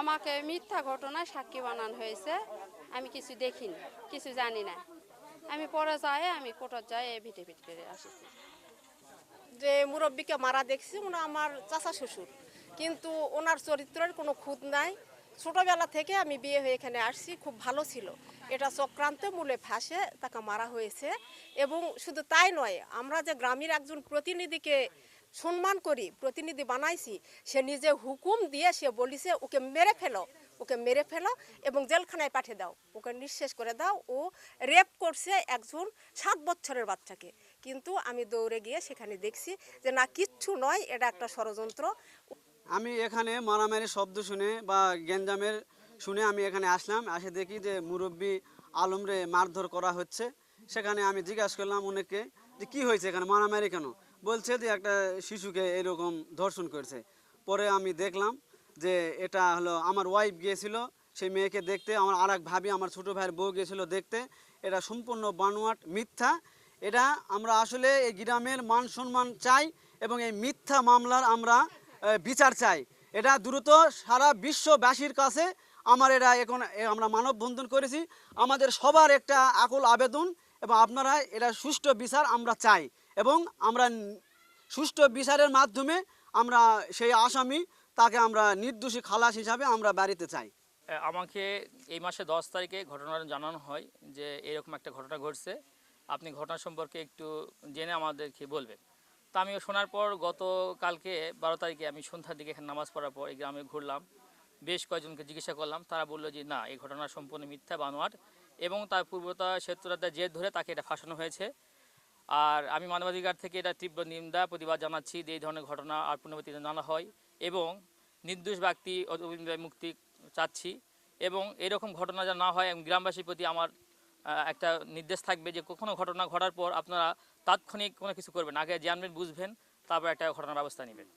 আমাকে মিথ্যা ঘটনায় সাক্ষী বানানো হয়েছে। আমি কিছু দেখিনি, কিছু জানি না। আমি পরে যাই আমি কোটার যাই ভিটে করে আসেছি। যে মুরব্বীকে মারা দেখছি উনি আমার চাচা শ্বশুর। কিন্তু ওনার চরিত্রের কোনো খুঁত নাই। ছোটবেলা থেকে আমি বিয়ে হয়ে এখানে আসছি, খুব ভালো ছিল। এটা চক্রান্ত মূলে ফাঁসে তাকে মারা হয়েছে। এবং শুধু তাই নয়, আমরা যে গ্রামের একজন প্রতিনিধিকে সম্মান করি, প্রতিনিধি বানাইছি, সে নিজে হুকুম দিয়ে সে বলিছে, ওকে মেরে ফেলো, ওকে মেরে ফেলো এবং জেলখানায় পাঠিয়ে দাও, ওকে নিঃশেষ করে দাও। ও রেপ করছে একজন সাত বছরের বাচ্চাকে। কিন্তু আমি দৌড়ে গিয়ে সেখানে দেখছি যে না, কিচ্ছু নয়, এটা একটা ষড়যন্ত্র। আমি এখানে মারামারি শব্দ শুনে বা গ্যাঞ্জামের শুনে আমি এখানে আসলাম এসে দেখি যে মুরব্বী আলমরে মারধর করা হচ্ছে। সেখানে আমি জিজ্ঞাসা করলাম অনেককে যে কী হয়েছে এখানে, মারামারি কেন? বলছে যে একটা শিশুকে এরকম ধর্ষণ করেছে। পরে আমি দেখলাম যে এটা হলো আমার ওয়াইফ গিয়েছিল, সেই মেয়েকে দেখতে, আমার আর এক ভাবি, আমার ছোটো ভাইয়ের বউ গিয়েছিল দেখতে। এটা সম্পূর্ণ বানোয়াট, মিথ্যা। এটা আমরা আসলে এই গ্রামের মান সম্মান চাই এবং এই মিথ্যা মামলার আমরা বিচার চাই। এটা দ্রুত সারা বিশ্ববাসীর কাছে আমার এটা এখন আমরা মানববন্ধন করেছি। আমাদের সবার একটা আকুল আবেদন এবং আপনারা এটা সুষ্ঠু বিচার আমরা চাই এবং আমরা সুষ্ঠু বিচারের মাধ্যমে আমরা সেই আসামি তাকে আমরা নির্দোষী খালাস হিসাবে আমরা বাড়িতে চাই। আমাকে এই মাসে দশ তারিখে ঘটনাটা জানানো হয় যে এরকম একটা ঘটনা ঘটছে। আপনি ঘটনা সম্পর্কে একটু জেনে আমাদেরকে বলবেন। তা আমি শোনার পর গতকালকে বারো তারিখে আমি সন্ধ্যার দিকে এখানে নামাজ পড়ার পর এই গ্রামে ঘুরলাম। বেশ কয়েকজনকে জিজ্ঞাসা করলাম। তারা বলল যে, না, এই ঘটনা সম্পূর্ণ মিথ্যা, বানোয়াট। এবং তার পূর্বতা, শত্রুতার জেদ ধরে তাকে এটা ফাঁসানো হয়েছে। আর আমি মানবাধিকার থেকে এটা তীব্র নিন্দা, প্রতিবাদ জানাচ্ছি যে, এই ধরনের ঘটনা আর পুনরাবৃত্তি জানা হয় এবং নির্দোষ ব্যক্তি মুক্তি চাচ্ছি। এবং এরকম ঘটনা যেন না হয় এবং গ্রামবাসীর প্রতি আমার একটা নির্দেশ থাকবে যে কখনো ঘটনা ঘটার পর আপনারা তাৎক্ষণিক কোনো কিছু করবেন। আগে জানবেন, বুঝবেন, তারপর একটা ঘটনার ব্যবস্থা নেবেন।